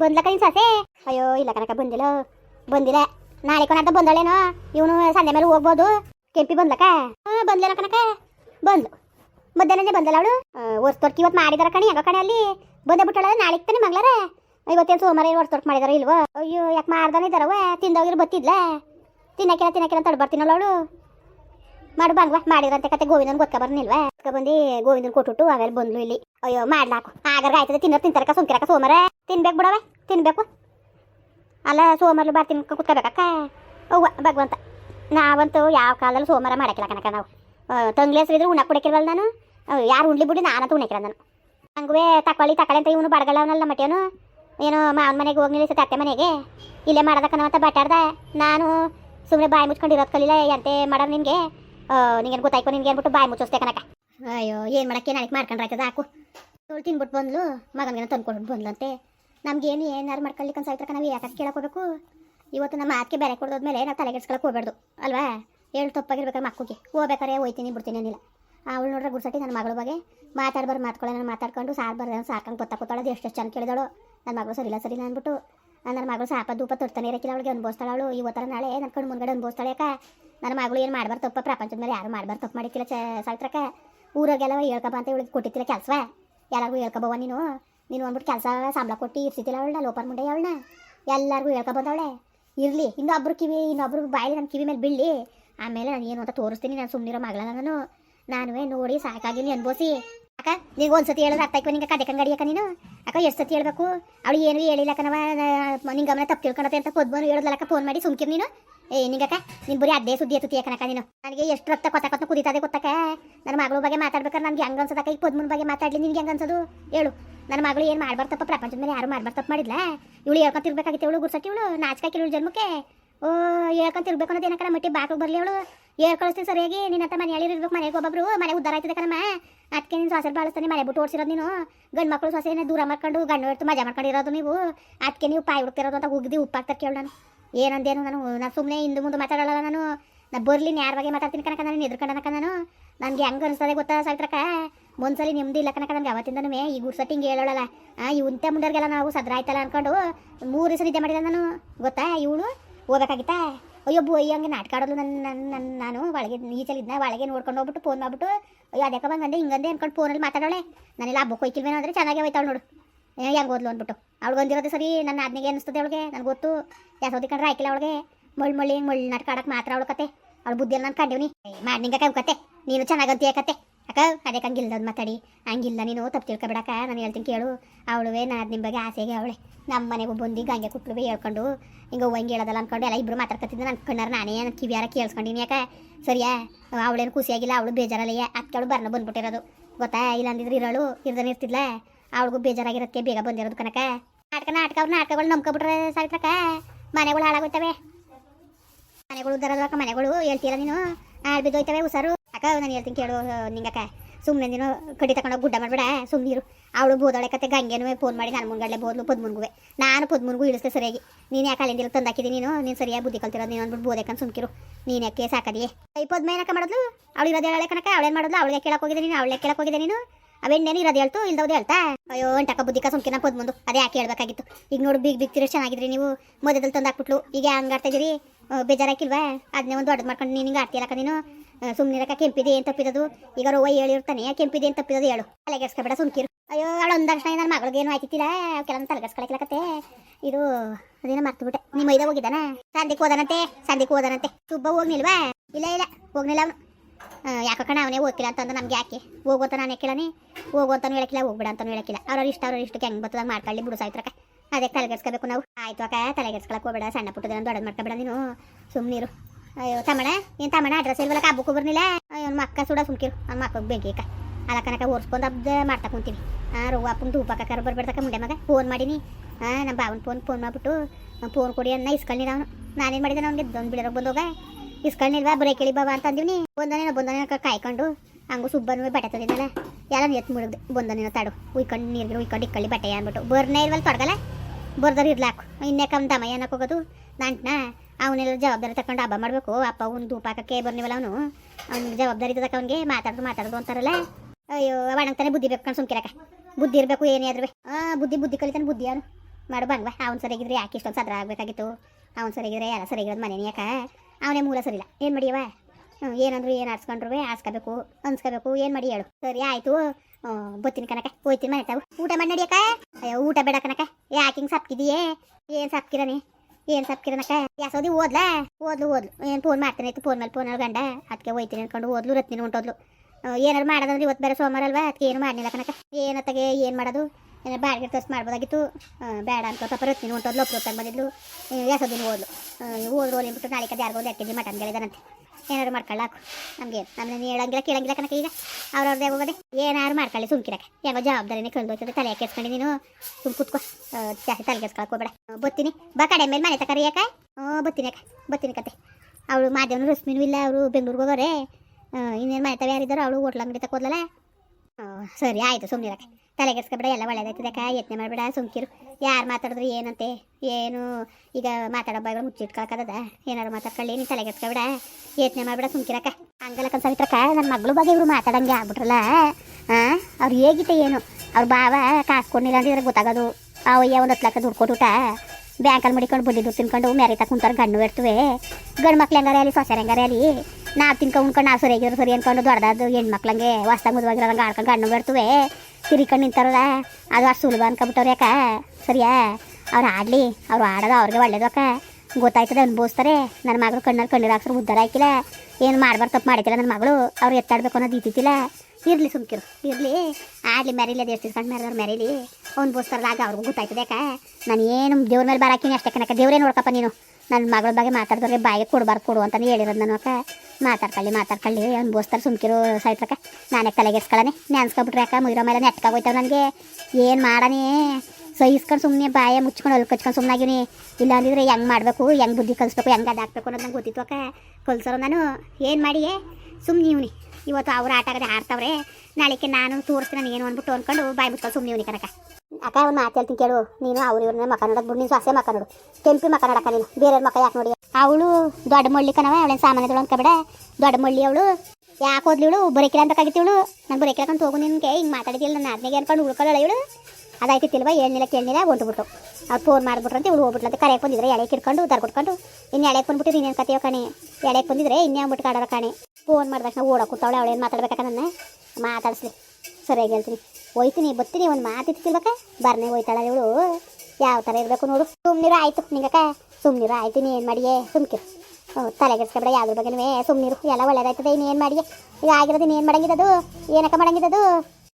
ಬಂದ್ಲ ಕಣಿ ಸಾಸೆ? ಅಯ್ಯೋ, ಇಲ್ಲ ಕನಕ ಬಂದಿಲ್ಲ. ಬಂದಿಲ್ಲ. ನಾಳೆ ಕೊನಾದ ಬಂದಳೇನೋ? ಇವನು ಸಂಜೆ ಮೇಲೆ ಹೋಗ್ಬೋದು. ಕೆಂಪಿ ಬಂದ್ಲಕ ಬಂದ್ಲೇನೋ ಕನಕ ಬಂದ್ಲು. ಮಧ್ಯಾಹ್ನನೇ ಬಂದಲ್ಲ ಅವಳು? ತೊಟ್ಟಿ ಇವತ್ತು ಮಾಡಿದಾರ ಕಣಿ, ಹೆಂಗ ಕಣೆ ಅಲ್ಲಿ? ಬಂದೆ ಬಿಟ್ಟಳ ನಾಳೆ ತಾನೆ ಮಂಗ್ಲಾರ ಇವತ್ತೇನು ಸೋಮವಾರ ಏನು ತೊಟ್ಟು ಮಾಡಿದಾರ ಇಲ್ವೋ? ಅಯ್ಯೋ, ಯಾಕೆ ಮಾಡ್ದಾನೆ ಇದಾರವ ತಿಂದೋಗಿರು ಬತ್ತಿದ್ಲ? ತಿನ್ನಕ್ಕಿಲ್ಲ ತಿನ್ನಕ್ಕಿಲ್ಲ ತಡ ಬರ್ತೀನಲ್ಲ ಅವಳು. ಮಾಡು, ಬಂದ್ವ. ಮಾಡಿದ್ರಂತೆ ಕತೆ ಗೋವಿಂದನ್ ಗೊತ್ತ ಬರ್ನಿಲ್ವಾ? ಬಂದಿ ಗೋವಿಂದನ್ ಕೊಟ್ಟುಟ್ಟು ಆಮೇಲೆ ಬಂದ್ಲು ಇಲ್ಲಿ. ಅಯ್ಯೋ, ಮಾಡ್ಲಾಕು. ಆಗಾರ ಆಯ್ತದೆ ತಿನ್ನೋ ತಿಂತಾರಕ ಸುಮ್ಕಿರಕ ಸೋಮರ? ತಿನ್ಬೇಕು ಬಿಡವ ತಿನ್ಬೇಕು. ಅಲ್ಲ, ಸೋಮಾರ್ಲು ಬಾರ್ ತಿನ್ಕ ಕುತ್ಕೋಬೇಕಕ್ಕ? ಅವ್ವ, ಭಗವಂತ. ನಾವಂತೂ ಯಾವ ಕಾಲದಲ್ಲಿ ಸೋಮರ ಮಾಡಕ್ಕಿಲ್ಲ ಕನಕ ನಾವು. ತಂಗ್ಲೆ ಇದ್ರೆ ಉಣ್ಣ ಕೊಡಕ್ಕಿಲ್ವಲ್ಲ ನಾನು? ಯಾರು ಉಣ್ಲಿ ಬಿಡಿ, ನಾನಂತೂ ಉಣ್ಣಕ್ಕಿಲ್ಲ ನಾನು. ಹಂಗುವೆ ತಕೊಳ್ಳಿ ತಕೊಳ್ಳಿ ಅಂತ ಇವನು ಬಡಗಳವನಲ್ಲ ಮಟ್ಯವನು ಏನೋ ಮಾವನ ಮನೆಗೆ ಹೋಗಿ ನಿಲ್ಲಿಸುತ್ತೆ ಅತ್ತೆ ಮನೆಗೆ? ಇಲ್ಲೇ ಮಾಡೋದಕ್ಕನ ಅಂತ ಬಟ್ಟಾಡ್ದ ನಾನು ಸುಮ್ಮನೆ ಬಾಯಿ ಮುಚ್ಕೊಂಡಿರೋದು ಕಲಿಲ್ಲ ಎಂತೆ ಮಾಡೋದು ನಿನಗೆ? ನಿಂಗೇನು ಗೊತ್ತಾಯ್ಕೊ ನಿನ್ಗೆ ಅಂದ್ಬಿಟ್ಟು ಬಾಯಿ ಮುಚ್ಚಿಸ್ತೆ ಕನಕ ಅಯ್ಯೋ, ಏನು ಮಾಡಕ್ಕೆ ನಾಳೆ ಮಾಡ್ಕೊಂಡ್ರೆ ಆಯ್ತದ ಹಾಕು. ತೋಳು ತಿನ್ಬಿಟ್ಟು ಬಂದ್ಲು ಮಗನಿಗೆ ತಂದ್ಕೊಂಡು ಬಂದ್ಲಂತೆ. ನಮ್ಗೇನು ಏನಾರು ಮಾಡ್ಕೊಳ್ಳಿಕ್ಕೆ ಸಾಯ್ತ್ರಕ ನಾವು ಯಾಕೆ ಕೇಳಕ್ಕೆ ಹೋಗಬೇಕು. ಇವತ್ತು ನಮ್ಮ ಆತ್ಕೆ ಬೇರೆ ಕೊಡೋದ್ಮೇಲೆ ನಾವು ತಲೆಗೆಡ್ಸ್ಕೊಳಕ್ಕೆ ಹೋಗ್ಬಾರ್ದು ಅಲ್ವಾ? ಹೇಳು ತಪ್ಪಾಗಿರ್ಬೇಕಾರೆ ಮಕ್ಕಳಿಗೆ ಹೋಗ್ಬೇಕಾರೆ ಹೋಯ್ತೀನಿ, ಬಿಡ್ತೀನಿ ಏನಿಲ್ಲ ಅವಳು ನೋಡ್ರೆ ಗುಡ್ಸಟ್ಟಿ ನನ್ನ ಮಗಳ ಬಗ್ಗೆ. ಮಾತಾಡ್ಬಾರ್ದು ಮಾತ್ಕೊಳ್ಳೆ ನಾನು ಮಾತಾಡ್ಕೊಂಡು ಸಾರ್ ಬರ್ದು ಸಾಕಂಗೆ ಗೊತ್ತಾ ಕೂತಾಳದು ಎಷ್ಟು ಚೆಂದ ಕೇಳಿದಳು. ನನ್ನ ಮಗಳು ಸರಿಲ್ಲ ಸರಿಲ್ಲ ಅಂದ್ಬಿಟ್ಟು ನನ್ನ ಮಗಳು ಸಾಪ ದೂಪ ತೊಡ್ತಾನೆ ಇರಕ್ಕಿಲ್ಲ ಅವಳಿಗೆ ಅನ್ಭವಿಸ್ತಾಳೆ ಅವಳು. ಇವತ್ತರ ನಾಳೆ ನನ್ನ ಕಣ್ಣು ಮುಂದ್ಗಡೆ ಅನ್ಭವಿಸ್ತಾಳೆ ಯಾಕೆ ನನ್ನ ಮಗಳು ಏನು ಮಾಡ್ಬಾರ್ದು ತಪ್ಪ, ಪ್ರಪಂಚದ ಮೇಲೆ ಯಾರು ಮಾಡ್ಬಾರ್ದು ತಪ್ಪು ಮಾಡಿಕ್ಕಿಲ್ಲ ಚ ಸಾವಿತ್ರಕ ಊರಾಗೆಲ್ಲ ಹೇಳ್ಕಬ ಅಂತ ಇವಳಿಗೆ ಕೊಟ್ಟಿತ್ತಿಲ್ಲ ಕೆಲಸ ಎಲ್ಲರಿಗೂ ಹೇಳ್ಕೊಬವ ನೀನು. ನೀನು ಅಂದ್ಬಿಟ್ಟು ಕೆಲಸ ಸಂಬಳ ಕೊಟ್ಟು ಇರ್ಸಿದ್ದಿಲ್ಲ ಅವಳನ್ನ, ಲೋಪರ್ ಮುಂಡೆ ಅವಳನ್ನ. ಎಲ್ಲರಿಗೂ ಹೇಳ್ಕೊಬಂದವಳೆ ಇರಲಿ, ಇನ್ನೊಬ್ರು ಕಿವಿ, ಇನ್ನೊಬ್ರು ಬಾಯಲ್ಲಿ ನನ್ನ ಕಿವಿ ಮೇಲೆ ಬೀಳಲಿ. ಆಮೇಲೆ ನಾನು ಏನು ಅಂತ ತೋರಿಸ್ತೀನಿ, ನಾನು ಸುಮ್ಮನಿರೋ ಮಗಳನ್ನ ನಾನು. ನಾನುವೇ ನೋಡಿ ಸಾಕಾಗಿ ನೀನು ಅನ್ಬೋಸಿ ಅಕ್ಕ ನೀವು ಒಂದ್ಸತಿ ಹೇಳಿದ್ರೆ ಅರ್ಥ ಆಯ್ತು ನಿಂಗೆ ಕದೆ ಕಂಗಡಿ ಅಕ್ಕ ನೀನು? ಅಕ್ಕ ಎಷ್ಟು ಸತಿ ಹೇಳ್ಬೇಕು? ಅವಳು ಏನು ಹೇಳಿಲ್ಲ ಕಣವ ನಿಂಗೆ ಗಮನ ತಪ್ಪು ತಿಳ್ಕೊಳತ್ತೆ ಅಂತ ಕೊದ್ಬನು ಹೇಳೋದಲ್ಲಕ್ಕ ಫೋನ್ ಮಾಡಿ ಸುಮ್ಕಿರ್ ನೀನು. ಏ, ನಿಂಗಕ್ಕ, ನಿನ್ ಬರೀ ಅದೇ ಸುದ್ದಿ ಎತ್ತುತ್ತೀಯ ಕನಕ ನೀನು? ನನಗೆ ಎಷ್ಟು ರಕ್ತ ಕೊತ್ತ ಕೊತ್ತ ಕುದಿತದೆ ಗೊತ್ತಕ್ಕ? ನನ್ನ ಮಗಳ ಬಗ್ಗೆ ಮಾತಾಡ್ಬೇಕಾದ್ರೆ ನನಗೆ ಹೆಂಗೆ ಅನ್ಸದಕ್ಕ ಈ ಪದ್ಮನ ಬಗ್ಗೆ ಮಾತಾಡ್ಲಿ ನಿನ್ಗೆ ಹೆಂಗೆ ಅನ್ಸೋದು? ಹೇಳು. ನನ್ನ ಮಗಳು ಏನು ಮಾಡ್ಬಾರ್ದಪ್ಪ? ಪ್ರಪಂಚದ ಮೇಲೆ ಯಾರು ಮಾಡ್ಬಾರ್ತಪ್ಪ ಮಾಡಿಲ್ಲ ಇವಳು ಹೇಳ್ಕೊಂತಿರ್ಬೇಕಾಗಿತ್ತು ಇವಳು ಗುರ್ಸಟ್ಟಿ ಇವಳು? ನಾಚಿಕಾಕಿ ಇವಳು ಜನ್ಮಕ್ಕೆ? ಓ ಹೇಳ್ಕೊಂತಿರ್ಬೇಕು ಅನ್ನೋದು ಏನಕ್ಕ ಮಟ್ಟಿ ಬಾಕ್ಲಿಗೆ ಬರಲಿ ಅವಳು? ಹೇಳ್ಕಳಿಸ್ತೀನಿ ಸರಿಯಾಗಿ ನಿನ್ನ ಅಂತ ಮನೆ ಇರ್ಬೇಕು ಮನೆಗೆ ಒಬ್ಬೊಬ್ರು. ಮನೆ ಉದ್ದಾರ ಆಯ್ತದೆ ಕಣಮ್ಮ. ಅದಕ್ಕೆ ನೀನು ಸೊಸೆ ಬಾಳಿಸ್ತಾನೆ ಮನೆ ಬಿಟ್ಟು ಓಡಿಸಿರೋದು ನೀನು. ಗಂಡು ಮಕ್ಕಳು ಸೊಸೆನೇ ದೂರ ಮಾಡ್ಕೊಂಡು ಗಂಡು ಹೇಳ್ತು ಮಜಾ ಮಾಡ್ಕೊಂಡಿರೋದು ನೀವು. ಅದಕ್ಕೆ ನೀವು ಪಾಯಿ ಹುಡುಕ್ತಿರೋದು ಅಂತ ಉಗ್ದಿ ಉಪ್ಪಾಕ್ತಾರೆ ಕೇಳು ನಾನು. ಏನಂದೇನು ನಾನು? ನಾನು ಸುಮ್ಮನೆ ಹಿಂದೆ ಮುಂದೆ ಮಾತಾಡಲ್ಲ ನಾನು. ನಾ ಬರಲಿ ಯಾರ ಬಗ್ಗೆ ಮಾತಾಡ್ತೀನಿ ಕನಕ ನಾನು ಎದ್ರಕಣಕ ನಾನು. ನನಗೆ ಹೆಂಗೆ ಅನಿಸ್ತದೆ ಗೊತ್ತಾ ಸಾವಿತ್ರಕ್ಕ? ಒಂದ್ಸಲಿ ನಿಮ್ದು ಇಲ್ಲ ಕನಕ ನನಗೆ ಅವತ್ತಿಂದನೂ ಈ ಗುಡ್ಸಟ್ಟಿ ಹಿಂಗೆ ಹೇಳೋಳಲ್ಲ. ಆ ಇವಂತ ಮುಂಡರ್ಗೆಲ್ಲ ನಾವು ಸದ್ರ ಆಯ್ತಲ್ಲ ಅನ್ಕೊಂಡು ಮೂರು ದಿವಸ ಇದೆ ಮಾಡಿದ ನಾನು. ಗೊತ್ತಾ ಇವಳು? ಹೋಗ್ಬೇಕಾಗಿತ್ತಾ ಅಯ್ಯೋ ಬೋ ಹಂಗೆ ನಾಟಕ ಆಡೋದು ನನ್ನ ನನ್ನ ನನ್ನ ನಾನು ಒಳಗೆ, ಈಚಲಿದ್ನ, ಒಳಗೆ ನೋಡ್ಕೊಂಡು ಹೋಗ್ಬಿಟ್ಟು ಫೋನ್ ಮಾಡ್ಬಿಟ್ಟು, ಅಯ್ಯೋ ಅದಕ್ಕೆ ಬಂಗಂದೆ ಹಿಂಗಂದೆ ಅನ್ಕೊಂಡು ಫೋನಲ್ಲಿ ಮಾತಾಡೋಳೆ. ನಾನೆಲ್ಲ ಹಬ್ಬಕ್ಕೆ ಹೋಯ್ಕಿಲ್ವೇನೋ ಅಂದರೆ ಚೆನ್ನಾಗೇ ಹೋಯ್ತಾಳೆ ನೋಡು. ಹೆಂಗೆ ಓದ್ಲು ಅಂದ್ಬಿಟ್ಟು. ಅವ್ಳಿಗೆ ಬಂದಿರೋದು ಸರಿ, ನನ್ನ ಆದ್ನಿಗೆ ಅನಿಸ್ತದೆ ಅವಳಿಗೆ, ನನಗೆ ಗೊತ್ತು. ಯಾಸೋದಿ ಕಂಡ್ರೆ ಆಯ್ಕಿಲ್ಲ ಅವಳಿಗೆ. ಮಳ್ ಮಳ್ಳಿ ಹಿಂಗೆ ಮಳ್ಳಿ ನಾಟಕ ಆಡಕ್ಕೆ ಮಾತ್ರ ಅವಳು ಕತೆ. ಅವಳು ಬುದ್ಧಿಯಲ್ಲಿ ನಾನು ಕಂಡೀವ್ನಿ. ಮಾಡಿ ನಿಂಗೆ ಕೈ ಕತೆ. ನೀನು ಚೆನ್ನಾಗಂತೀಯ ಕತೆ. ಅಕ್ಕ, ಅದೇ ಹಂಗಿಲ್ದದ್ ಮಾತಾಡಿ. ಹಂಗಿಲ್ಲ, ನೀನು ತಪ್ಪು ತಿಳ್ಕೊಬೇಡಕ್ಕ, ನಾನು ಹೇಳ್ತೀನಿ ಕೇಳು. ಅವಳುವೆ ನಾನು ನಿಮ್ಮ ಬಗ್ಗೆ ಆಸೆಗೆ ಅವಳೆ. ನಮ್ಮ ಮನೆಗೂ ಬಂದು ಗಂಗೆ ಕುಟ್ಲು ಹೇಳ್ಕೊಂಡು, ಹಿಂಗೆ ಹಂಗೆ ಹೇಳೋದಲ್ಲ ಅಂದ್ಕೊಂಡು ಎಲ್ಲ ಇಬ್ರು ಮಾತಾಡ್ಕೊತಿದ್ದೆ ನನ್ನ ಕಣ್ಣಾರ ನಾನೇ ನನ್ನ ಕಿವಿಯಾರ ಕೇಳಿಸ್ಕೊಂಡಿನಿ ಯಾಕೆ ಸರಿಯಾ? ಅವಳೇನು ಖುಷಿಯಾಗಿಲ್ಲ ಅವಳು ಬೇಜಾರಲ್ಲ ಅದಕ್ಕೆ ಅವಳು ಬರ್ನ ಬಂದ್ಬಿಟ್ಟಿರೋದು. ಗೊತ್ತಾ? ಇಲ್ಲ ಅಂದಿದ್ರೆ ಇರೋಳು, ಇರ್ದನೇ ಇರ್ತಿದ್ಲ. ಅವಳಿಗೂ ಬೇಜಾರಾಗಿರೋದಕ್ಕೆ ಬೇಗ ಬಂದಿರೋದು ಕನಕ ನಾಟಕ ನಾಟಕ, ಅವ್ರು ನಾಟಕಗಳು ನಂಬ್ಕೊಬಿಟ್ರೆ ಸಾವಿತ್ರಕ್ಕ ಮನೆಗಳು ಹಾಳಾಗೋಯ್ತವೆ. ಮನೆಗಳು ಉದ್ದಾರಲ್ವಕ್ಕ ಮನೆಗಳು ಹೇಳ್ತೀರ ನೀನು. ಹಾಳು ಬಿದ್ದೋಯ್ತವೆ ಉಸಾರು ಅಕ್ಕ, ನಾನು ಹೇಳ್ತೀನಿ ಕೇಳು ನಿಂಗಕ್ಕ ಸುಮ್ಮನೆ ನೀನು ಕಡಿ ತಗೊಂಡೋಗಿ ಗುಡ್ಡ ಮಾಡಬೇಡ ಸುಮ್ಮನಿರು ಅವಳು ಬೋದಳೆ ಕತೆ, ಗಂಗೆನು ಫೋನ್ ಮಾಡಿ ನಾನು ಮುಂಗಡೆ ಬೋದ್ಲು ಪದ್ಮನ್ಗುವೆ. ನಾನು ಪದ್ಮನ್ಗೂ ಇಳಿಸ್ತೆ ಸರಿಯಾಗಿ. ನೀನು ಯಾಕೆ ಅಲ್ಲಿಂದ ತಂದಾಕಿದ್ದೀನಿ ನೀನು? ನೀನು ಸರಿಯಾಗಿ ಬುದ್ಧಿ ಕಲ್ತಿರೋದು ನೀನು ಅಂದ್ಬಿಟ್ಟು ಬೋದಕ್ಕಂತ ಸುಮ್ಕಿರು. ನೀನು ಯಾಕೆ ಸಾಕದಿಯೇ? ಈ ಪದ್ಮ ಏನಕ್ಕ ಮಾಡೋದು ಅವಳು ಇರೋದು ಹೇಳಳೆ ಕನಕ ಅವಳೇನು ಮಾಡೋದು ಅವಳಿಗೆ ಕೇಳಕ್ಕೆ ಹೋಗಿದೆ ನೀನು, ಅವಳೇ ಕೇಳಕ್ಕೆ ಹೋಗಿದೆ ನೀನು? ಅವೇನೇನು ಇರೋದು ಹೇಳ್ತು ಇಲ್ದವ್ದು ಹೇಳ್ತಾ? ಅಯ್ಯೋ, ಅಂಟಕ್ಕ ಬುದ್ಧಿಕ ಸುಮ್ಕಿನ ಪದ್ಮಂದು. ಅದೇ ಯಾಕೆ ಹೇಳ್ಬೇಕಾಗಿತ್ತು? ಈಗ ನೋಡು, ಬಿಗ್ ಬಿಗ್ ತಿರು ಚೆನ್ನಾಗಿದ್ರಿ ನೀವು. ಮಧ್ಯದಲ್ಲಿ ತಂದು ಹಾಕ್ಬಿಟ್ಲು ಈಗ ಹಂಗೆ ಆಡ್ತಾ ಇದೀರಿ ಬೇಜಾರಾಕಿಲ್ವಾ ಅದನ್ನೇ ಒಂದು ದೊಡ್ಡದು ಮಾಡ್ಕೊಂಡು ನೀನು ಹಿಂಗೆ ಆಡ್ತೀಯಲ್ಲಕ್ಕ ನೀನು? ಸುಮ್ಮನಿರಕ್ಕ ಕೆಂಪಿದೆ ಏನು ತಪ್ಪಿದದು ಈಗ ರೋವ ಹೇಳಿರ್ತಾನೆ ಕೆಂಪಿದೆ ಏನು ತಪ್ಪಿದದು ಹೇಳು. ತಲೆಗೆಡ್ಸ್ಕೊಬೇಡ ಸುಮ್ಕಿರು. ಅಯ್ಯೋ, ಅವಳು ಒಂದಕ್ಷಣ ನನ್ನ ಮಗಳಿಗೆ ಏನು ಆಯ್ತಿತ್ತಿಲ್ಲ ಕೆಲವೊಂದು ತಲೆಗೆಡ್ಸ್ಕೊಳಕ್ಲಕತ್ತೆ ಇದು, ಅದೇನೋ ಮರ್ತುಬಿಟ್ಟೆ. ನಿಮ್ಮ ಮೈದ ಹೋಗಿದ್ದಾನ? ಸಂದಿಗೆ ಹೋದನಂತೆ, ಸಂದಿಕ್ ಹೋದನಂತೆ. ಸುಬ್ಬ ಹೋಗ್ನಿಲ್ವಾ? ಇಲ್ಲ ಇಲ್ಲ, ಹೋಗ್ನಿಲ್ಲ ಅವನು. ಯಾಕೆ ಕಣ, ಅವನೇ ಹೋಗ್ತಿಲ್ಲ ಅಂತಂದ್ರೆ ನಮ್ಗೆ ಯಾಕೆ? ಹೋಗೋತ ನಾನು ಹೋಗು ಅಂತ ಹೇಳಕ್ಕಿಲ್ಲ, ಹೋಗ್ಬಿಡ ಅಂತ ಹೇಳಕ್ಕಿಲ್ಲ. ಅವ್ರ ಇಷ್ಟ ಅವ್ರ ಇಷ್ಟಕ್ಕೆ ಹೆಂಗೆ ಬರ್ತದ ಮಾಡ್ಕೊಳ್ಳಿ ಬಿಡು ಸಾಯ್ತ್ರಕ ಅದಕ್ಕೆ ತಲೆಗೆಡ್ಸ್ಕೋಬೇಕು ನಾವು. ಆಯ್ತು ಅಕ್ಕ ತಲೆಗೆಸ್ಕೊಳಕ್ಕೆ ಹೋಗ್ಬೇಡ, ಸಣ್ಣ ಪುಟ್ಟದ ದೊಡ್ಡದು ಮಾಡ್ಕೊಬೇಡ ನೀನು. ಸುಮ್ಮನಿರು ಅಯ್ಯೋ ತಮ್ಮಣ ಏನು ತಮ್ಮಣ ಅಡ್ರೆಸ್ ಇಲ್ವಲ್ಲ ಹಬ್ಬಕ್ಕೂ ಬರ್ನಿಲ್ಲ ಅಯ್ಯೋ ಮಕ್ಕ ಸುಡ ಸುಮ್ಕಿರು. ಅವ್ನ ಮಕ್ಕ ಬೆಂಕಿ ಅಕ್ಕ. ಅಲ್ಲ ಕನಕ ಹಬ್ಬದ ಮಾಡ್ತಾ ಕುಂತೀನಿ ಹಾಂ ರೂ ಅಪ್ಪನ ಧೂಪಕ್ಕ ಕರ ಬರ್ಬೇಡ್ತಕ್ಕ ಮುಂಡೆ ಮಗ. ಫೋನ್ ಮಾಡೀನಿ. ಹಾಂ ನಮ್ಮ ಬಾವನ ಫೋನ್ ಫೋನ್ ಮಾಡಿಬಿಟ್ಟು ಫೋನ್ ಕೊಡಿ ಅನ್ನ ಇಸ್ಕೊಂಡಿಲ್ಲ ಅವನು ನಾನೇನು ಮಾಡಿದೆ ಅವ್ನಿಗೆ ದೊಂದು ಬಿಡೋಕೆ ಬಂದೋಗ ಇಸ್ಕೊಳ್ಳಿಲ್ವಾ ಬ್ರೇಕ್ ಇಳಿ ಬಾಬಾ ಅಂತ ಅಂದಿವ್ನಿ. ಬಂದನೇನೋ ಕಾಯ್ಕೊಂಡು. ಹಂಗು ಸುಬ್ಬನ ಬಟ್ಟೆ ತಂದಿದ್ದಲ್ಲ ಎಲ್ಲ ಎತ್ತು ಮುಳುಗ್ದೆ ಬಂದನೇನೋ ತಾಡು. ಉಯ್ಕೊಂಡು ನೀರ್ ಉಯ್ಕೊಂಡು ಇಕ್ಕಳ್ಳಿ ಬಟ್ಟೆ ಅಂದ್ಬಿಟ್ಟು. ಬರ್ನೇ ಇಲ್ವಲ್ಲ ತೊಡಗಲ್ಲ ಬರ್ದರ್ ಇರ್ಲಾಕು. ಇನ್ನೇ ಕಮ್ಮ ದಮ ಏನಕ್ಕೆ ಹೋಗೋದು. ನಂಟ್ನ ಅವನೆಲ್ಲ ಜವಾಬ್ದಾರಿ ತಕೊಂಡು ಹಬ್ಬ ಮಾಡಬೇಕು. ಅಪ್ಪ ಅವ್ನು ಧೂಪ ಹಾಕಕ್ಕೆ ಬರ್ನಿವಲ್ಲ ಅವನು. ಅವ್ನಿಗೆ ಜವಾಬ್ದಾರಿ ಇದ್ದದಕ್ಕೆ ಅವ್ನಿಗೆ ಮಾತಾಡೋದು ಮಾತಾಡೋದು ಅಂತಾರಲ್ಲ. ಅಯ್ಯೋ ಅವಣಂತಾನೆ ಬುದ್ಧಿ ಬೇಕು ಕಣ್ ಸುಮ್ಕಿರಕ ಬುದ್ಧಿ ಇರಬೇಕು ಏನೇ ಆದ್ರೂ. ಬುದ್ಧಿ ಬುದ್ಧಿ ಕಲಿತಾನೆ ಬುದ್ಧಿ ಅವನು. ಮಾಡು ಬಂಗ್ವ ಅವ್ನು ಸರಿಗಿದ್ರೆ ಯಾಕೆ ಇಷ್ಟೊಂದು ಸದ್ರ ಆಗಬೇಕಾಗಿತ್ತು? ಅವ್ನು ಸರಿಗಿದ್ರೆ ಎಲ್ಲ ಸರಿಯಾಗಿರೋದು ಮನೆ ಯಾಕ? ಅವನೇ ಮೂಲ ಸರಿಲ್ಲ ಏನು ಮಾಡಿಯವ? ಹ್ಞೂ ಏನಂದ್ರು ಏನು ಆಡ್ಸ್ಕೊಂಡ್ರು ಆಸ್ಕೋಬೇಕು, ಅನ್ಸ್ಕೋಬೇಕು, ಏನು ಮಾಡಿ ಹೇಳು. ಸರಿ, ಆಯಿತು. ಬತ್ತೀನಿ ಕನಕ ಹೋಯ್ತೀನಿ ಮನೆ ತಾವು. ಊಟ ಮಾಡಿ ನಡಿಯಕ್ಕ? ಅಯ್ಯೋ, ಊಟ ಬೇಡ ಕನಕ ಯಾಕೆ ಹಿಂಗೆ ಸಪ್ಕಿದೀಯೇ ಏನು ಸಪ್ಕಿರನಿ ಏನು ಸಪ್ಕಿರನಕ್ಕ ಯಾಸೋದಿ ಓದ್ಲಾ? ಓದ್ಲು ಓದ್ಲು. ಏನು ಫೋನ್ ಮಾಡ್ತೀನಿ ಫೋನ್ ಮೇಲೆ ಫೋನ್ ಗಂಡ. ಅದಕ್ಕೆ ಹೋಯ್ತೀನಿ ಅನ್ಕೊಂಡು ಓದ್ಲು, ರತ್ನಿನ ಹೊಂಟೋದ್ಲು ಏನಾರು ಮಾಡೋದಂದ್ರೆ ಇವತ್ತು ಬೇರೆ ಸೋಮವಾರ ಅಲ್ವಾ? ಅದಕ್ಕೆ ಏನು ಮಾಡಲಿಲ್ಲ ಕನಕ ಏನತ್ತಾಗೆ, ಏನು ಮಾಡೋದು? ಏನಾರು ಬಾಡಿಗೆ ತೋರಿಸಿ ಮಾಡ್ಬೋದಾಗಿತ್ತು? ಬೇಡ ಅಂತ ಪಾಪ ರತ್ನಿನ ಹೊಂಟೋದ್ಲು ಒಪ್ಲು ಬಂದಿದ್ಲು. ಯಾಸೋದಿನ ಓದ್ಲು? ಓದ್ರು ಓದ್ಬಿಟ್ಟು ನಾಳೆ ಕದ್ದು ಯಾರಿಗೋ ಒಂದು ಎರಡು ಕೆ ಜಿ ಮಟನ್ ಏನಾರು ಮಾಡ್ಕೊಳ್ಳಾಕು ನಮ್ಗೆ ನಮ್ಮನ್ನ ಹೇಳಂಗಿಲ್ಲ, ಕೇಳಂಗಿಲ್ಲ ಕನಕ ಈಗ. ಅವ್ರವ್ರದ್ದೇ ಹೋಗೋದೆ ಏನಾರು ಮಾಡ್ಕೊಳ್ಳಿ, ಸುಮ್ಕಿರಕ್ಕೆ. ಯಾವ ಜವಾಬ್ದಾರಿನೇ ಕಳೆದು ಹೋಗ್ತದೆ. ತಲೆ ಕೆಸ್ಕೊಂಡು ನೀನು ಸುಮ್ ಕುತ್ಕೋ. ಜಾಸ್ತಿ ತಲೆ ಕೆಸ್ಕೊಳಕ್ ಹೋಗ್ಬೇಡ. ಬತ್ತೀನಿ. ಬಾ ಕಡೆ ಮೇಲೆ ಮನೆ ತಕರಿ ಯಾಕೆ ಹ್ಞೂ ಬತ್ತೀನಿ ಅಕ್ಕ. ಬತ್ತೀನಿ ಕತೆ. ಅವಳು ಮಾದೇವನು ರಶ್ಮಿನೂ ಇಲ್ಲ, ಅವರು ಬೆಂಗ್ಳೂರಿಗೆ ಹೋಗೋರೆ. ಇನ್ನೇನು ಮನೆ ತವ ಯಾರಿದ್ದಾರೋ ಅವಳು ಹೋಟ್ಲ ಅಂಗಡಿ ತಕೋದ್ಲಲ್ಲ ಸರಿ, ಆಯಿತು ಸುಮ್ಮನಿರಕ್ಕೆ ತಲೆ ಕೆಡ್ಸ್ಕೊಬೇಡ ಎಲ್ಲ ಒಳ್ಳೇದಾಯ್ತದಕ್ಕ ಯತ್ನೆ ಮಾಡಬೇಡ, ಸುಮ್ಕಿರು. ಯಾರು ಮಾತಾಡಿದ್ರು ಏನಂತೆ? ಏನು? ಈಗ ಮಾತಾಡೋ ಬಾಯ್ಗಳು ಮುಚ್ಚಿಟ್ಕೊಳಕದ ಏನಾರು ಮಾತಾಡ್ಕೊಳ್ಳಿ, ನೀನು ತಲೆ ಕೆಡ್ಸ್ಕೊಬೇಡ ಯತ್ನೆ ಮಾಡಬೇಡ ಸುಮ್ಕಿರಕ್ಕ ಹಂಗಲ್ಲ ಕಾ ನನ್ನ ಮಗಳು ಬಗ್ಗೆ ಇವರು ಮಾತಾಡಂಗೆ ಆಗ್ಬಿಟ್ರಲ್ಲ ಹಾಂ ಅವ್ರು ಹೇಗಿತ್ತೆ ಏನು? ಅವ್ರ ಬಾವ ಕಾಸು ಕೊಡ್ಲಿಲ್ಲ ಅಂದ್ರೆ ಗೊತ್ತಾಗೋದು. ಅವಯ್ಯ ಒಂದು ಹತ್ತು ಲಕ್ಷ ದುಡ್ಡು ಕೊಟ್ಟುಟ. ಬ್ಯಾಂಕಲ್ಲಿ ಮಡಿಕೊಂಡು ದುಡ್ಡು ತಿನ್ಕೊಂಡು ಮೆರಿತಾ ಕುಂತಾರೆ ಗಣ್ಣು ಇರ್ತವೆ ಗಂಡು ಮಕ್ಳು ಹೆಂಗಾರೆ ಅಲ್ಲಿ ಸೊಸೆ ಹೆಂಗಾರೆ ಅಲ್ಲಿ? ನಾವು ತಿನ್ಕೊಂಡು ಉಣ್ಕೊಂಡು ನಾವು ಸರಿಯಾಗಿರೋ ಸರಿ ಅನ್ಕೊಂಡು ದೊಡ್ಡದಾದ ಹೆಣ್ಮಕ್ಳಂಗೆ ಹೊಸ್ದಾಗ ಮದುವಾಗಿರೋದಂಗೆ ಆಡ್ಕೊಂಡು ಗಣ್ಣು ಬರ್ತವೆ ತಿರ್ಕೊಂಡು ನಿಂತಾರಲ್ಲ ಅದು ಅಷ್ಟು ಸುಲಭ ಅನ್ಕೊಬಿಟ್ಟವ್ರು ಯಾಕೆ? ಸರಿಯಾ? ಅವ್ರು ಆಡಲಿ ಅವ್ರು ಆಡೋದು ಅವ್ರಿಗೆ ಒಳ್ಳೇದು ಅಕ್ಕ ಗೊತ್ತಾಯ್ತದೆ ಅನ್ಭವಿಸ್ತಾರೆ. ನನ್ನ ಮಗಳು ಕಣ್ಣಲ್ಲಿ ಕಣ್ಣೀರು ಹಾಕ್ಸ್ರು ಉದ್ದಾರ ಹಾಕಿಲ್ಲ ಏನು ಮಾಡ್ಬಾರ್ದು ತಪ್ಪು ಮಾಡಿದ್ದಿಲ್ಲ ನನ್ನ ಮಗಳು. ಅವ್ರು ಎತ್ತಾಡ್ಬೇಕು ಅನ್ನೋದು ಇದ್ದಿತ್ತಿಲ್ಲ ಇರಲಿ ಸುಮ್ಕಿರು, ಇರಲಿ. ಆಗ್ಲಿ ಮೆರೀಲಿ ಅದು ಎಷ್ಟು ಸಣ್ಣ ಮೆರೆದವ್ರು ಮೆರೀಲಿ ಅವ್ನು ಆಗ ಅವ್ರಿಗೂ ಗೊತ್ತಾಯ್ತದೆ ಯಾಕೆ ನಾನು ಏನು ದೇವ್ರ ಮೇಲೆ ಬರಾಕಿನಿ ಅಷ್ಟೇ ಕನಕ ದೇವ್ರೇ ನೋಡ್ಕಪ್ಪ ನೀನು. ನನ್ನ ಮಗಳ ಬಗ್ಗೆ ಮಾತಾಡಿದ್ರೆ ಬಾಯಿಗೆ ಕೊಡಬಾರ್ದು ಕೊಡು ಅಂತ ಹೇಳಿರೋದು ನಾನು ಅಕ್ಕ. ಮಾತಾಡ್ಕೊಳ್ಳಿ ಮಾತಾಡ್ಕೊಳ್ಳಿ. ಅವ್ನು ಬೋಸ್ತಾರೆ ಸುಮ್ಕಿರು ಸೈತ್ರಕ್ಕ ನಾನೇ ತಲೆಗೆಡ್ಸ್ಕೊಳ್ಳನೆ ನೆನ್ಸ್ಕೊಬಿಟ್ರೆ ಯಾಕೆ ಮುಗಿರೋ ಮೇಲೆ ನೆಟ್ಕಾಗೋಯ್ತಾವ ನನಗೆ. ಏನು ಮಾಡನೇ ಸಹಿಸ್ಕೊಂಡು ಸುಮ್ಮನೆ ಬಾಯ ಮುಚ್ಕೊಂಡು ಅಲ್ಲಿ ಕಚ್ಕೊಂಡು ಸುಮ್ಮನಾಗಿನಿ ಇಲ್ಲ ಅಂದಿದ್ರೆ ಹೆಂಗೆ ಮಾಡಬೇಕು, ಹೆಂಗೆ ಬುದ್ಧಿ ಕಲಿಸ್ಬೇಕು, ಹೆಂಗೆ ಹಾಕ್ಬೇಕು ಅನ್ನೋದು ನಂಗೆ ಗೊತ್ತಿತ್ತು ಅಕ್ಕ. ಕಲ್ಸೋರು ನಾನು. ಏನು ಮಾಡಿಯೇ? ಸುಮ್ಮನೆ ಇವನಿ. ಇವತ್ತು ಅವ್ರ ಆಟ ಆಗದೆ ಆಡ್ತಾವ್ರೆ. ನಾಳೆಗೆ ನಾನು ತೋರಿಸ್ತೀನಿ ನಾನು ಏನು ಅಂದ್ಬಿಟ್ಟು ಅಂದ್ಕೊಂಡು ಬಾಯಿ ಮುಚ್ಕೊಂಡು ಸುಮ್ಮನೆ ಇವನಿ ಕನಕ ಅಕ್ಕ ಅವ್ನು ಮಾತು ಹೇಳ್ತೀನಿ ಕೇಳು. ನೀನು ಅವ್ರು ಇವ್ರನ್ನ ಮಕ್ಕ ನೋಡೋದು ಬಿಡು ನೀನು ಸೊಸೆ ಮಕ್ಕ ನೋಡು. ಕೆಂಪಿ ಮಕ್ಕ ನೋಡಕ್ಕ ನೀನು. ಬೇರೆಯವ್ರ ಮಕ್ಕ ಯಾಕೆ ನೋಡಿ? ಅವಳು ದೊಡ್ಡ ಮಳ್ಳಿ ಕಣವ ಅವಳೇನು ಸಾಮಾನ್ಯದಳು ಅನ್ಕೋಬೇಡ. ದೊಡ್ಡ ಮಳ್ಳಿ ಅವಳು ಯಾಕೆ ಹೋದ್ಲಿ ಇವಳು? ಬರೀಕಿಲ್ಲ ಅಂತ ಇವಳು ನಾನು ಬರೀಕಿಲ್ಲ ಅಂತ ಹೋಗು ನಿನ್ಗೆ. ಹಿಂಗೆ ಮಾತಾಡಿದ್ದಿಲ್ಲ ನನ್ನ ಅದನ್ನೇ ಅನ್ಕೊಂಡು ಉಳ್ಕೊಳ್ಳೋಳ ಇವಳು. ಅದಾಯ್ತಿಲ್ವ ಏಳ್ನಿಲ್ಲ ಕೇಳ್ನಿಲ್ಲ ಹೊಂಟ್ಬಿಟ್ಟು ಅವ್ರು ಫೋನ್ ಮಾಡಿಬಿಟ್ರಂತೆ, ಇವಳು ಹೋಗ್ಬಿಟ್ಲಂತೆ. ಕರೆಯಕ್ಕೆ ಬಂದಿದ್ರೆ. ಎಳೆ ಇಟ್ಕೊಂಡು ಉದ್ದಾರ ಕೊಟ್ಕೊಂಡು, ಇನ್ನು ಎಳೆಗೆ ಬಂದ್ಬಿಟ್ಟು ನೀನೇನು ಕತೆಯೋ ಕಣೆ? ಎಳೆಗೆ ಬಂದಿದ್ರೆ ಇನ್ನೇ ಅಂದ್ಬಿಟ್ಟು ಕಾಡೋರ ಕಣೆ. ಫೋನ್ ಮಾಡಿದ ತಕ್ಷಣ ಓಡೋ ಕೂತಾವಳೆ ಅವಳೇನು ಮಾತಾಡ್ಬೇಕಾ ನನ್ನ ಮಾತಾಡಿಸ್ಲಿ. ಸರಿಯಾಗಿ ಹೇಳ್ತೀನಿ. ಹೋಯ್ತೀನಿ, ಬರ್ತೀನಿ, ಒಂದು ಮಾತಿತ್ತಿಲ್ಬೇಕ ಬರ್ನೆ ಹೋಯ್ತಾಳ ಇವಳು. ಯಾವ ಥರ ಇರಬೇಕು ನೋಡು. ಸುಮ್ನಿರು, ಆಯ್ತು ನಿಂಗಕ್ಕ. ಸುಮ್ನಿರ, ಆಯ್ತು, ನೀನು ಏನು ಮಾಡಿಯೇ? ಸುಮ್ಕಿರು. ತಲೆಗೆಡ್ಸ್ಕೊಬೇಡ ಯಾವ್ದ್ರ ಬಗ್ಗೆನೂ ಸುಮ್ನಿರು. ಎಲ್ಲ ಒಳ್ಳೇದಾಯ್ತದೆ, ಇನ್ನೇನು ಮಾಡಿಯೇ? ಈಗ ಆಗಿರೋದು ಇನ್ನೇನು ಮಾಡಂಗಿದ್ದದು ಏನಕ್ಕ ಮಾಡಂಗಿದ್ದದು